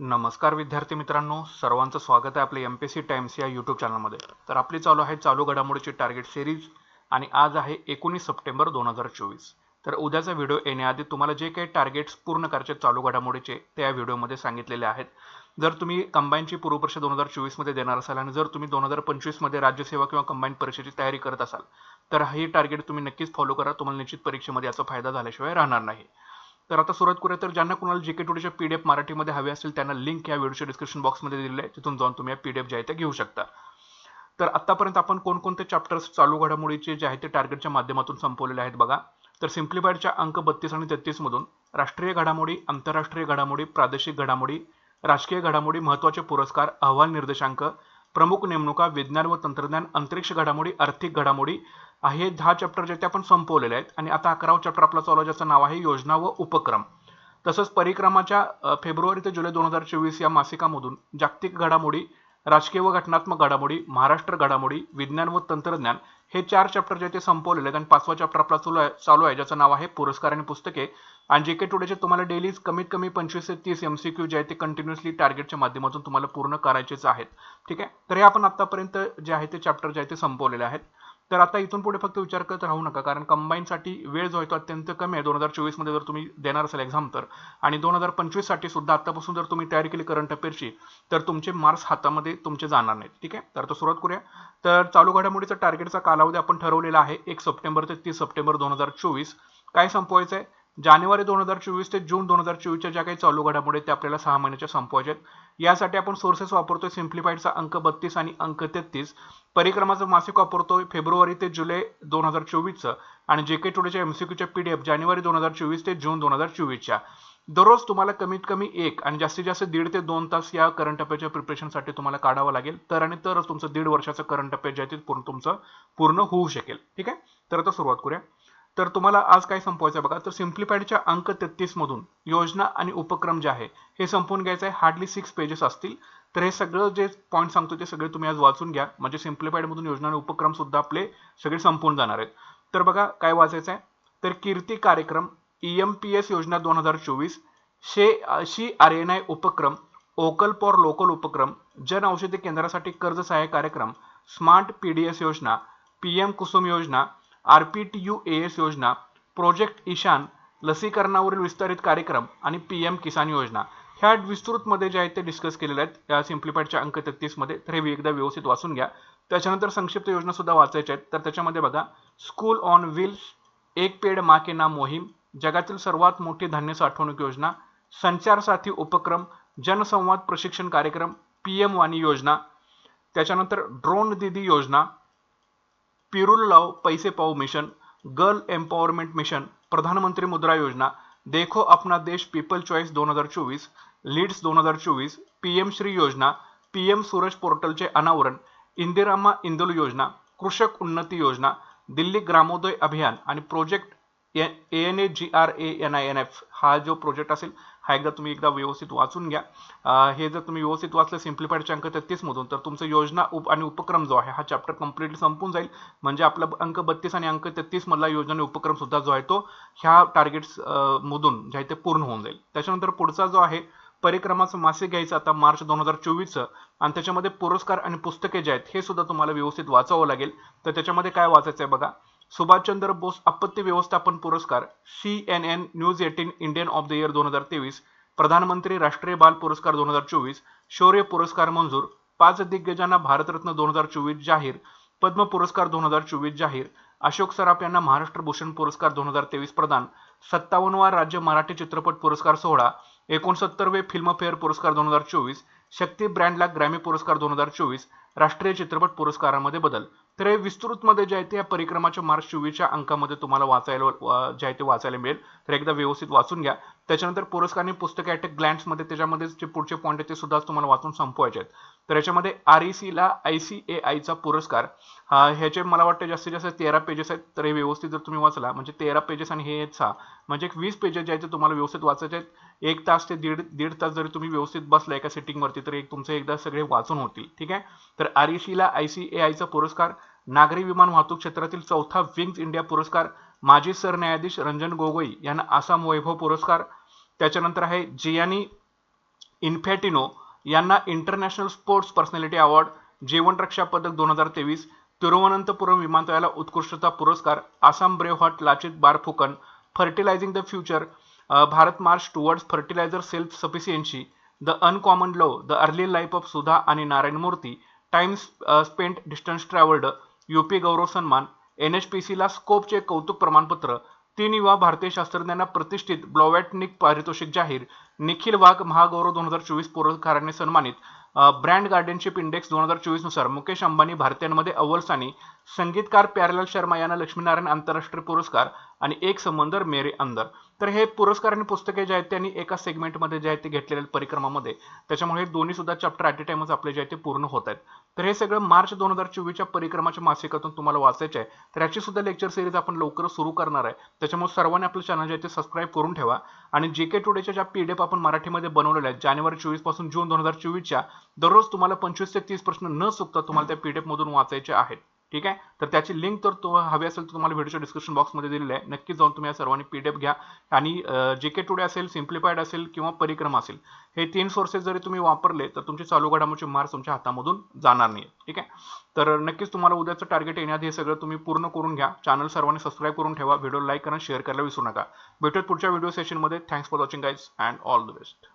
नमस्कार विद्यार्थी मित्रांनो सर्वांचं स्वागत आहे आपल्या एम पी सी टाइम्स या यूट्यूब चॅनलमध्ये तर आपली चालू आहे चालू घडामोडीची टार्गेट सिरीज आणि आज आहे एकोणीस सप्टेंबर दोन हजार चोवीस. तर उद्याचा व्हिडिओ येण्याआधी तुम्हाला जे काही टार्गेट्स पूर्ण करायचे चालू घडामोडीचे ते या व्हिडिओमध्ये सांगितलेले आहेत. जर तुम्ही कंबाईनची पूर्वपरीक्षा दोन हजार चोवीसमध्ये देणार असाल आणि जर तुम्ही दोन हजार पंचवीसमध्ये राज्यसेवा किंवा कंबाईन परीक्षेची तयारी करत असाल तर हे टार्गेट तुम्ही नक्कीच फॉलो करा. तुम्हाला निश्चित परीक्षेमध्ये याचा फायदा झाल्याशिवाय राहणार नाही. तर आता सुरुवात करूया. तर ज्यांना कुणाला जीके टुडेच्या पीडीएफ मराठीमध्ये हवे असेल त्यांना लिंक या व्हिडिओच्या डिस्क्रिप्शन बॉक्समध्ये दिली आहे. तिथून जाऊन तुम्ही या एफ जे आहे ते घेऊ शकता. तर आतापर्यंत आपण कोणकोणते चॅप्टर्स चालू घडामोडीचे जे आहे ते टार्गेटच्या माध्यमातून संपवलेले आहेत बघा. तर सिम्प्लिफाईडच्या अंक बत्तीस आणि तेहतीसमधून राष्ट्रीय घडामोडी आंतरराष्ट्रीय घडामोडी प्रादेशिक घडामोडी राजकीय घडामोडी महत्त्वाचे पुरस्कार अहवाल निर्देशांक प्रमुख नेमणुका विज्ञान व तंत्रज्ञान अंतरिक्ष घडामोडी आर्थिक घडामोडी हे दहा चॅप्टर जे ते आपण संपवलेले आहेत. आणि आता अकरावं चॅप्टर आपला चालू ज्याचं नाव आहे योजना व उपक्रम. तसंच परिक्रमाच्या फेब्रुवारी ते जुलै दोन हजार चोवीस या मासिकामधून जागतिक घडामोडी राजकीय व घटनात्मक घडामोडी महाराष्ट्र घडामोडी विज्ञान व तंत्रज्ञान हे चार चॅप्टर जे ते संपवलेले आहेत. आणि पाचवा चॅप्टर आपला चालू आहे चालू आहे ज्याचं नाव आहे पुरस्कार आणि पुस्तके. आणि जे के टुडेचे तुम्हाला डेलीज कमीत कमी पंचवीस ते तीस एम सी क्यू जे आहे ते कंटिन्युअसली टार्गेटच्या माध्यमातून तुम्हाला पूर्ण करायचेच आहेत. ठीक आहे? तर हे आपण आतापर्यंत जे आहे ते चॅप्टर जे आहे ते संपवलेले आहेत. तर आता इथून पुढे फक्त विचार करत राहू नका कारण कंबाईनसाठी वेळ जो आहे तो अत्यंत कमी आहे. दोन हजार चोवीसमध्ये जर तुम्ही देणार असाल एक्झाम तर. आणि दोन हजार पंचवीससाठी सुद्धा आतापासून जर तुम्ही तयारी केली करंट अफेअरची तर तुमचे मार्क्स हातामध्ये तुमचे जाणार नाहीत. ठीक आहे? तर आता सुरुवात करूया. तर चालू घडामोडीचा टार्गेटचा कालावधी आपण ठरवलेला आहे एक सप्टेंबर ते तीस सप्टेंबर दोन हजार चोवीस. काय संपवायचं आहे जानेवारी दोन हजार चोवीस ते जून दोन हजार चोवीसच्या ज्या काही चालू घडामोडी त्या आपल्याला सहा महिन्याच्या संपवायच्या आहेत. यासाठी आपण सोर्सेस वापरतोय सिम्प्लिफाईडचा अंक बत्तीस आणि अंक तेहतीस. परिक्रमाचं मासिक वापरतोय फेब्रुवारी ते जुलै दोन हजार चोवीसचं. आणि जे के टुडेच्या एमसीक्यूच्या पीडीएफ जानेवारी दोन हजार चोवीस ते जून दोन हजार चोवीसच्या. दररोज तुम्हाला कमीत कमी एक आणि जास्तीत जास्त दीड ते दोन तास या करंट अफेअरच्या प्रिपरेशनसाठी तुम्हाला काढावं लागेल. तर आणि तरच तुमचं दीड वर्षाचं करंट अफेअर जे आहे ते पूर्ण तुमचं पूर्ण होऊ शकेल. ठीक आहे? तर आता सुरुवात करूया. तर तुम्हाला आज काय संपवायचं आहे बघा? तर सिम्प्लिफाईडच्या अंक तेहतीस मधून योजना आणि उपक्रम जे आहे हे संपवून घ्यायचं आहे. हार्डली सिक्स पेजेस असतील. तर हे सगळं जे पॉईंट सांगतो ते सगळे तुम्ही आज वाचून घ्या. म्हणजे सिम्प्लिफाईडमधून योजना आणि उपक्रम सुद्धा आपले सगळे संपून जाणार आहेत. तर बघा काय वाचायचं आहे? तर कीर्ती कार्यक्रम ई एम पी एस योजना दोन हजार चोवीस शे शी आर एन आय उपक्रम ओकल फॉर लोकल उपक्रम जन औषधी केंद्रासाठी कर्ज सहाय्य कार्यक्रम स्मार्ट पी डी एस योजना पी एम कुसुम योजना R P T U A S योजना प्रोजेक्ट ईशान लसीकरणावरील विस्तारित कार्यक्रम आणि पी एम किसान योजना ह्या विस्तृतमध्ये जे आहेत ते डिस्कस केलेले आहेत. त्या सिम्प्लिफाईडच्या अंक तेहतीसमध्ये तर हे एकदा व्यवस्थित वाचून घ्या. त्याच्यानंतर संक्षिप्त योजना सुद्धा वाचायच्या आहेत. तर त्याच्यामध्ये बघा स्कूल ऑन व्हील्स एक पेड मा के नाम मोहीम जगातील सर्वात मोठी धान्य साठवणूक योजना संचार साथी उपक्रम जनसंवाद प्रशिक्षण कार्यक्रम पी एम वाणी योजना त्याच्यानंतर ड्रोन दिदी योजना पिरुल लाव पैसे पाऊ मिशन गर्ल एम्पॉवरमेंट मिशन प्रधानमंत्री मुद्रा योजना देखो अपना देश पीपल चॉईस दोन हजार चोवीस लीड्स दोन हजार चोवीस पी एम श्री योजना पी एम सूरज पोर्टलचे अनावरण इंदिरामा इंदोल योजना कृषक उन्नती योजना दिल्ली ग्रामोदय अभियान आणि project N A G R A N I N F हा जो प्रोजेक्ट असेल हा एकदा तुम्ही एकदा व्यवस्थित वाचून घ्या. हे जर तुम्ही व्यवस्थित वाचलं सिम्प्लिफाईडच्या अंक तेहतीसमधून तर तुमचं योजना उप आणि उपक्रम जो आहे हा चॅप्टर कम्प्लिटली संपून जाईल. म्हणजे आपला अंक बत्तीस आणि अंक तेहतीसमधला योजना आणि उपक्रम सुद्धा जो आहे तो ह्या टार्गेट्स मधून जे आहे ते पूर्ण होऊन जाईल. त्याच्यानंतर पुढचा जो आहे परिक्रमाचं मासिक घ्यायचं आता मार्च दोन हजार चोवीसचं. आणि त्याच्यामध्ये पुरस्कार आणि पुस्तके जे आहेत हे सुद्धा तुम्हाला व्यवस्थित वाचावं लागेल. तर त्याच्यामध्ये काय वाचायचं आहे बघा. सुभाषचंद्र बोस आपत्ती व्यवस्थापन पुरस्कार C N N news eighteen Indian of the year दोन हजार तेवीस प्रधानमंत्री राष्ट्रीय बाल पुरस्कार दोन हजार चोवीस शौर्य पुरस्कार मंजूर पाच दिग्गजांना भारतरत्न दोन हजार चोवीस जाहीर पद्म पुरस्कार दोन हजार चोवीस जाहीर अशोक सराफ यांना महाराष्ट्र भूषण पुरस्कार दोन हजार तेवीस प्रदान सत्तावन्नवा राज्य मराठी चित्रपट पुरस्कार सोहळा एकोणसत्तरवे फिल्मफेअर पुरस्कार दोन हजार चोवीस शक्ती ब्रँडला ग्रॅमी पुरस्कार दोन हजार चोवीस राष्ट्रीय चित्रपट पुरस्कारामध्ये बदल. तर हे विस्तृतमध्ये जे आहे ते या परिक्रमाच्या मार्च चोवीसच्या अंकामध्ये तुम्हाला वाचायला जे आहे ते वाचायला मिळेल. तर एकदा व्यवस्थित वाचून घ्या. त्याच्यानंतर पुरस्कार आणि ॲट ग्लँड्समध्ये त्याच्यामध्ये जे पुढचे पॉईंट आहेत ते सुद्धा तुम्हाला वाचून संपवायचे आहेत. तर याच्यामध्ये आर ई सीला आय सी ए आयचा पुरस्कार हा ह्याचे मला वाटतं जास्तीत जास्त तेरा पेजेस आहेत. तर हे व्यवस्थित जर तुम्ही वाचला म्हणजे तेरा पेजेस आणि हे सहा. म्हणजे एक वीस पेजेस जे आहेत ते तुम्हाला व्यवस्थित वाचायचे आहेत. एक तास ते दीड दीड तास जरी तुम्ही व्यवस्थित बसला एका सिटिंगवरती तर एक तुमचे एकदा सगळे वाचून होतील. ठीक आहे? तर आर ई सीला आय सी ए आयचा पुरस्कार नागरी विमान वाहतूक क्षेत्रातील चौथा विंग्ज इंडिया पुरस्कार माजी सरन्यायाधीश रंजन गोगोई यांना आसाम वैभव पुरस्कार. त्याच्यानंतर आहे जियानी इन्फॅटिनो यांना इंटरनॅशनल स्पोर्ट्स पर्सनॅलिटी अवॉर्ड जेवण रक्षा पदक दोन हजार तेवीस तिरुवनंतपुरम विमानतळाला उत्कृष्टता पुरस्कार Assam brave heart Lachit Barphukan fertilising the future Bharat march towards fertiliser self sufficiency the uncommon love the early life of Sudha आणि Narayana Murthy times spent distance travelled UP Gaurav Samman N H P सीला स्कोपचे कौतुक प्रमाणपत्र तीन युवा भारतीय शास्त्रज्ञांना प्रतिष्ठित ब्लॉवॅटनिक पारितोषिक जाहीर निखिल वाघ महागौरव दोन हजार चोवीस पुरस्काराने सन्मानित ब्रँड गार्डनशिप इंडेक्स दोन हजार चोवीसनुसार मुकेश अंबानी भारतीयांमध्ये अव्वल स्थानी संगीतकार प्यारलाल शर्मा यांना लक्ष्मीनारायण आंतरराष्ट्रीय पुरस्कार आणि एक समंदर मेरे अंदर. तर हे पुरस्कार आणि पुस्तके जे आहेत त्यांनी एका सेगमेंटमध्ये जे आहेत ते घेतलेल्या परिक्रमामध्ये. त्याच्यामुळे हे दोन्ही सुद्धा चॅप्टर ॲट ए टाइमच आपले जे आहे ते पूर्ण होत आहेत. तर हे सगळं मार्च दोन हजार चोवीसच्या परिक्रमाच्या मासिकातून तुम्हाला वाचायचे आहे. तर याची सुद्धा लेक्चर सिरीज आपण लवकरच सुरू करणार आहे. त्याच्यामुळे सर्वांनी आपलं चॅनल जे आहे ते सबस्क्राईब करून ठेवा. आणि जे के टुडेच्या ज्या पी डी एफ आपण मराठीमध्ये बनवलेल्या आहेत जानेवारी चोवीसपासून जून दोन हजार चोवीसच्या दररोज तुम्हाला पंचवीस ते तीस प्रश्न न चुकता तुम्हाला त्या पी डी एफमधून वाचायचे आहेत. ठीक आहे? तर त्याची लिंक तर तो हवी असेल तर तुम्हाला व्हिडिओच्या डिस्क्रिप्शन बॉक्समध्ये दिलेली आहे. नक्की जाऊन तुम्ही या सर्वांनी पीडीएफ घ्या. आणि जे के टुडे असेल सिम्प्लिफाईड असेल किंवा परिक्रम असेल हे तीन सोर्सेस जरी तुम्ही वापरले तर तुमचे चालू घडामोडचे मार्क्स तुमच्या हातामधून जाणार नाही ठीक आहे? तर नक्कीच तुम्हाला उद्याचं टार्गेट येण्याआधी हे सगळं तुम्ही पूर्ण करून घ्या. चॅनल सर्वांनी सबस्क्राईब करून ठेवा. व्हिडिओ लाईक करा शेअर करायला विसरू नका. भेटूयात पुढच्या व्हिडिओ सेशनमध्ये thanks for watching guys and all the best